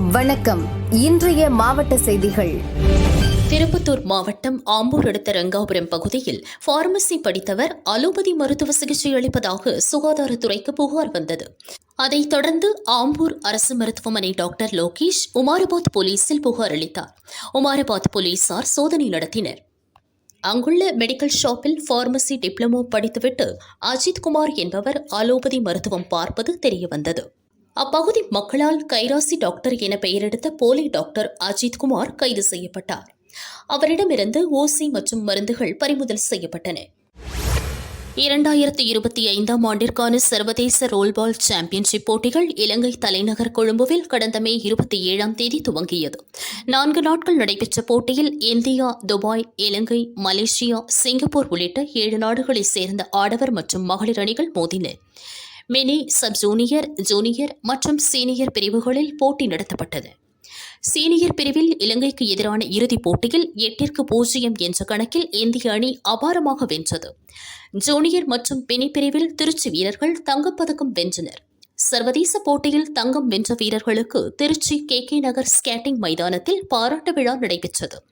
வணக்கம். இன்றைய மாவட்ட செய்திகள். திருப்பத்தூர் மாவட்டம் ஆம்பூர் அடுத்த ரங்காபுரம் பகுதியில் பார்மசி படித்தவர் அலோபதி மருத்துவ சிகிச்சை அளிப்பதாக சுகாதாரத்துறைக்கு புகார் வந்தது. அதைத் தொடர்ந்து ஆம்பூர் அரசு மருத்துவமனை டாக்டர் லோகேஷ் உமாரபாத் போலீசில் புகார் அளித்தார். உமாரபாத் போலீசார் சோதனை நடத்தினர். அங்குள்ள மெடிக்கல் ஷாப்பில் பார்மசி டிப்ளமோ படித்துவிட்டு அஜித்குமார் என்பவர் அலோபதி மருத்துவம் பார்ப்பது தெரியவந்தது. அப்பகுதி மக்களால் கைராசி டாக்டர் என பெயரெடுத்த போலி டாக்டர் அஜித்குமார் கைது செய்யப்பட்டார். அவரிடமிருந்து ஓசி மற்றும் மருந்துகள் பறிமுதல் செய்யப்பட்டன. இரண்டாயிரத்தி இருபத்தி ஐந்தாம் ஆண்டிற்கான சர்வதேச ரோல்பால் சாம்பியன்ஷிப் போட்டிகள் இலங்கை தலைநகர் கொழும்புவில் கடந்த மே இருபத்தி ஏழாம் தேதி துவங்கியது. நான்கு நாட்கள் நடைபெற்ற போட்டியில் India Dubai Ilangai Malaysia Singapore உள்ளிட்ட ஏழு நாடுகளைச் சேர்ந்த ஆடவர் மற்றும் மகளிர் அணிகள் மோதின. மினி சப் ஜூனியர் ஜூனியர் மற்றும் சீனியர் பிரிவுகளில் போட்டி நடத்தப்பட்டது. சீனியர் பிரிவில் இலங்கைக்கு எதிரான இறுதிப் போட்டியில் எட்டிற்கு பூஜ்ஜியம் என்ற கணக்கில் இந்திய அணி அபாரமாக வென்றது. ஜூனியர் மற்றும் மினி பிரிவில் திருச்சி வீரர்கள் தங்கப்பதக்கம் வென்றனர். சர்வதேச போட்டியில் தங்கம் வென்ற வீரர்களுக்கு Trichy K K Nagar skating மைதானத்தில் பாராட்டு விழா நடைபெற்றது.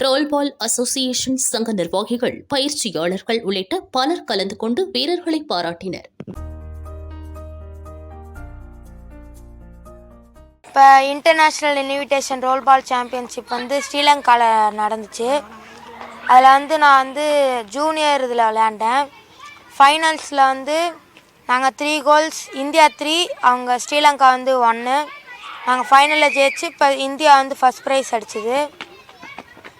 ரோல்பால் அசோசியேஷன் சங்க நிர்வாகிகள் பயிற்சியாளர்கள் உள்ளிட்ட பலர் கலந்து கொண்டு வீரர்களை பாராட்டினர். இப்போ international invitation roll ball championship வந்து ஸ்ரீலங்காவில் நடந்துச்சு. அதில் வந்து நான் வந்து ஜூனியர் இதில் விளையாண்டேன். ஃபைனல்ஸில் வந்து நாங்கள் த்ரீ கோல்ஸ் இந்தியா த்ரீ அவங்க ஸ்ரீலங்கா வந்து ஒன்று நாங்கள் ஃபைனலில் ஜெயிச்சு இப்போ இந்தியா வந்து ஃபஸ்ட் ப்ரைஸ் அடிச்சுது.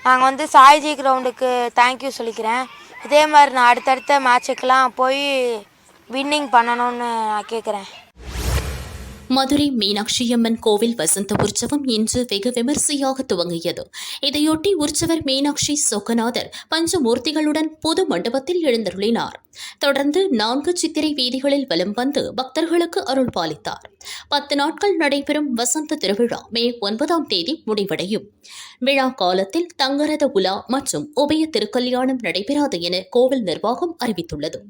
நாங்கள் வந்து சாய்ஜி கிரவுண்டுக்கு தேங்க்யூ சொல்லிக்கிறேன். இதே மாதிரி நான் அடுத்தடுத்த மேட்சுக்கெலாம் போய் வின்னிங் பண்ணணும்னு நான் கேட்குறேன் மதுரை மீனாட்சியம்மன் கோவில் வசந்த உற்சவம் இன்று வெகு விமரிசையாக துவங்கியது. இதையொட்டி உற்சவர் மீனாட்சி சொக்கநாதர் பஞ்சமூர்த்திகளுடன் பொது மண்டபத்தில் எழுந்தருளினார். தொடர்ந்து நான்கு சித்திரை வீதிகளில் வலம் வந்து பக்தர்களுக்கு அருள் பாலித்தார். பத்து நாட்கள் நடைபெறும் வசந்த திருவிழா மே ஒன்பதாம் தேதி முடிவடையும். விழா காலத்தில் தங்கரத உலா மற்றும் உபய திருக்கல்யாணம் நடைபெறாது என கோவில் நிர்வாகம் அறிவித்துள்ளது.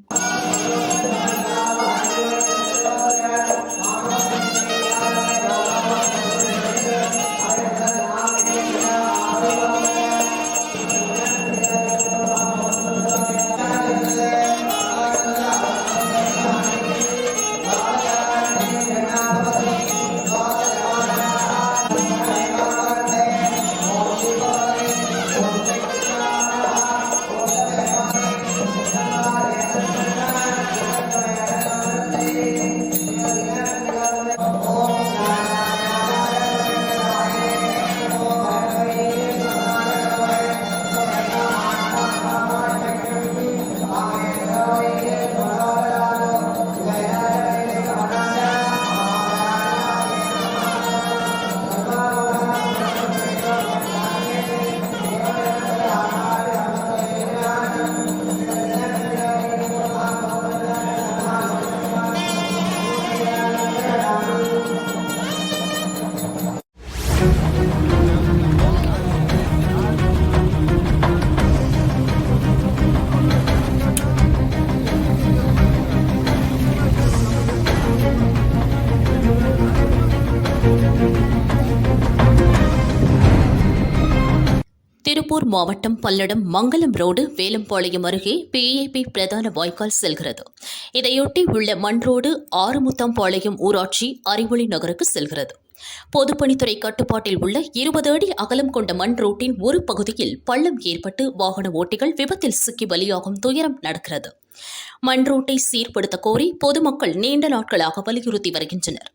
திருப்பூர் மாவட்டம் பல்லடம் மங்கலம் ரோடு வேலம்பாளையம் அருகே பிஏபி பிரதான வாய்க்கால் செல்கிறது. இதையொட்டி உள்ள மண் ரோடு ஆறுமுத்தாம்பாளையம் ஊராட்சி அறிவொளி நகருக்கு செல்கிறது. பொதுப்பணித்துறை கட்டுப்பாட்டில் உள்ள இருபது அடி அகலம் கொண்ட மண் ரோட்டின் ஒரு பகுதியில் பள்ளம் ஏற்பட்டு வாகன ஓட்டிகள் விபத்தில் சிக்கி பலியாகும் துயரம் நடக்கிறது. மண் ரோட்டை சீர்படுத்த கோரி பொதுமக்கள் நீண்ட நாட்களாக வலியுறுத்தி வருகின்றனர்.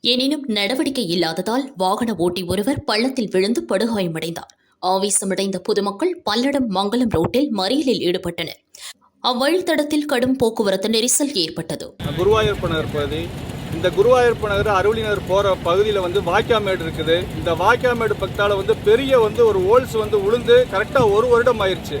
எனினும் நடவடிக்கை இல்லாததால் வாகன ஓட்டி ஒருவர் பள்ளத்தில் விழுந்து படுகாயமடைந்தார். ஆவேசமடைந்த பொதுமக்கள் பல்லடம் மங்கலம் ரோட்டில் மறியலில் ஈடுபட்டனர். அவ்வழித்தடத்தில் கடும் போக்குவரத்து நெரிசல் ஏற்பட்டது. குருவாயூர்ப்பு நகர் பகுதி. இந்த குருவாயூர்ப்பு நகர் அருளினர் போகிற பகுதியில் வந்து வாய்க்காமேடு இருக்குது. இந்த வாய்க்காமேடு பக்கத்தால் வந்து பெரிய வந்து ஒரு ஓல்ஸ் வந்து உளுந்து கரெக்டாக ஒரு வருடம் ஆயிடுச்சு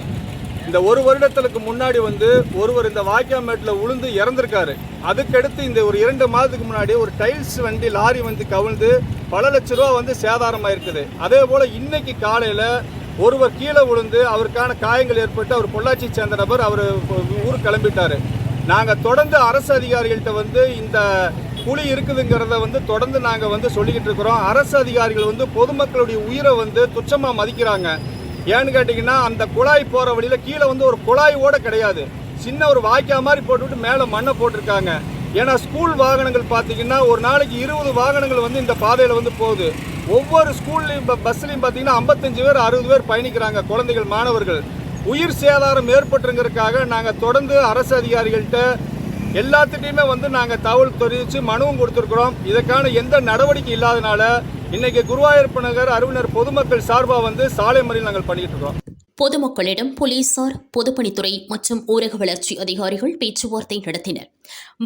இந்த ஒரு வருடத்துக்கு முன்னாடி வந்து ஒருவர் இந்த வாய்க்காமேட்டில் உளுந்து இறந்திருக்காரு. அதுக்கடுத்து இந்த ஒரு இரண்டு மாதத்துக்கு முன்னாடி ஒரு டைல்ஸ் வண்டி லாரி வந்து கவிழ்ந்து பல லட்ச ரூபா வந்து சேதாரமாக இருக்குது அதே போல் இன்னைக்கு காலையில் ஒருவர் கீழே விழுந்து அவருக்கான காயங்கள் ஏற்பட்டு அவர் பொள்ளாச்சி சேர்ந்த நபர் அவர் ஊர் கிளம்பிட்டார். நாங்கள் தொடர்ந்து அரசு அதிகாரிகள்கிட்ட வந்து இந்த குழி இருக்குதுங்கிறத வந்து தொடர்ந்து நாங்கள் வந்து சொல்லிக்கிட்டு இருக்கிறோம். அரசு அதிகாரிகள் வந்து பொதுமக்களுடைய உயிரை வந்து துச்சமாக மதிக்கிறாங்க. ஏன்னு கேட்டிங்கன்னா அந்த குழாய் போகிற வழியில் கீழே வந்து ஒரு குழாயோட கிடையாது. சின்ன ஒரு வாய்க்கா மாதிரி போட்டுவிட்டு மேலே மண்ணை போட்டிருக்காங்க. ஏன்னா ஸ்கூல் வாகனங்கள் பார்த்தீங்கன்னா ஒரு நாளைக்கு இருபது வாகனங்கள் வந்து இந்த பாதையில் வந்து போகுது. ஒவ்வொரு ஸ்கூல்லையும் இப்போ பஸ்லையும் பார்த்தீங்கன்னா ஐம்பத்தஞ்சு பேர் அறுபது பேர் பயணிக்கிறாங்க குழந்தைகள் மாணவர்கள். உயிர் சேதாரம் ஏற்பட்டுங்கிறதுக்காக நாங்கள் தொடர்ந்து அரசு அதிகாரிகள்கிட்ட எல்லாத்துட்டையுமே வந்து நாங்கள் தகவல் தெரிவித்து மனுவும் கொடுத்துருக்குறோம். இதற்கான எந்த நடவடிக்கை இல்லாதனால இன்னைக்கு குருவாயூர்ப்பு நகர் அருவினர் பொதுமக்கள் சார்பாக வந்து சாலை மறியல் நாங்கள் பண்ணிட்டு இருக்கோம். பொதுமக்களிடம் போலீசார் பொதுப்பணித்துறை மற்றும் ஊரக வளர்ச்சி அதிகாரிகள் பேச்சுவார்த்தை நடத்தினர்.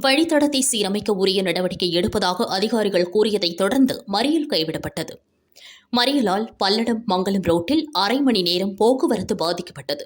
வழித்தடத்தை சீரமைக்க உரிய நடவடிக்கை எடுப்பதாக அதிகாரிகள் கூறியதைத் தொடர்ந்து மறியல் கைவிடப்பட்டது. மறியலால் பல்லடம் மங்கலம் ரோட்டில் அரை மணி நேரம் போக்குவரத்து பாதிக்கப்பட்டது.